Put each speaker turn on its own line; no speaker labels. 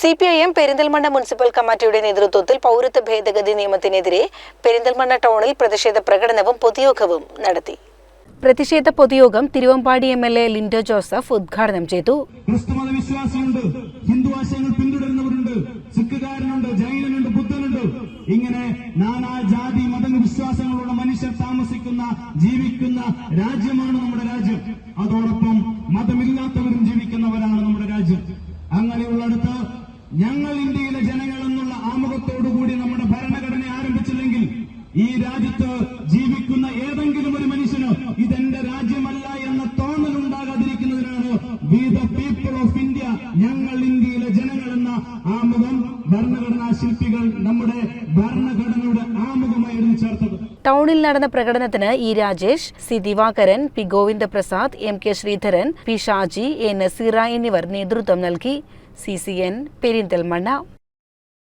C P I M Perinthalmanna municipal കമ്മിറ്റിയുടെ നേതൃത്വത്തിൽ പൗരത്വ ഭേദഗതി നിയമത്തിനെതിരെ പെരിന്തൽമണ്ണ ടൗണിൽ പ്രതിഷേധ പ്രകടനവും പൊതുയോഗവും നടത്തി. പ്രതിഷേധ പൊതുയോഗം Thiruvambady M L A Lindo Joseph ഉദ്ഘാടനം ചെയ്തു.
ക്രിസ്തുമത വിശ്വാസിയുണ്ട് ഹിന്ദു ആശയങ്ങൾ പിന്തുടരുന്നവരുണ്ട് സിഖുകാരനുണ്ട് ജൈനനുണ്ട് ബുദ്ധനുണ്ട്. ഇങ്ങനെ നാനാ ജാതി മത വിശ്വാസങ്ങളുള്ള മനുഷ്യർ താമസിക്കുന്ന ജീവിക്കുന്ന രാജ്യമാണ് നമ്മുടെ രാജ്യം. അതോടൊപ്പം മതമില്ലാത്തവരും ജീവിക്കുന്നവരാണ് നമ്മുടെ രാജ്യം. അങ്ങനെയുള്ളിടത്ത് ഞങ്ങൾ ഇന്ത്യയിലെ ജനങ്ങൾ എന്നുള്ള ആമുഖത്തോടുകൂടി നമ്മുടെ ഭരണഘടന ആരംഭിച്ചില്ലെങ്കിൽ ഈ രാജ്യത്ത് ജീവിക്കുന്ന ഏതെങ്കിലും ഒരു മനുഷ്യന് ഇതെന്റെ രാജ്യമല്ല എന്ന തോന്നൽ ഉണ്ടാകാതിരിക്കുന്നതിനാണ് we the people of India ഞങ്ങൾ ഇന്ത്യയിലെ ജനങ്ങൾ എന്ന ആമുഖം ഭരണഘടനാ ശില്പികൾ നമ്മുടെ ഭരണഘടനയുടെ ആമുഖമായി ചേർത്തത്.
ടൗണിൽ നടന്ന പ്രകടനത്തിന് E Rajesh C Divakaran P Govindaprasad M K Sreedharan P Shaji A Naseera എന്നിവർ നേതൃത്വം നൽകി. C C N Perinthalmanna.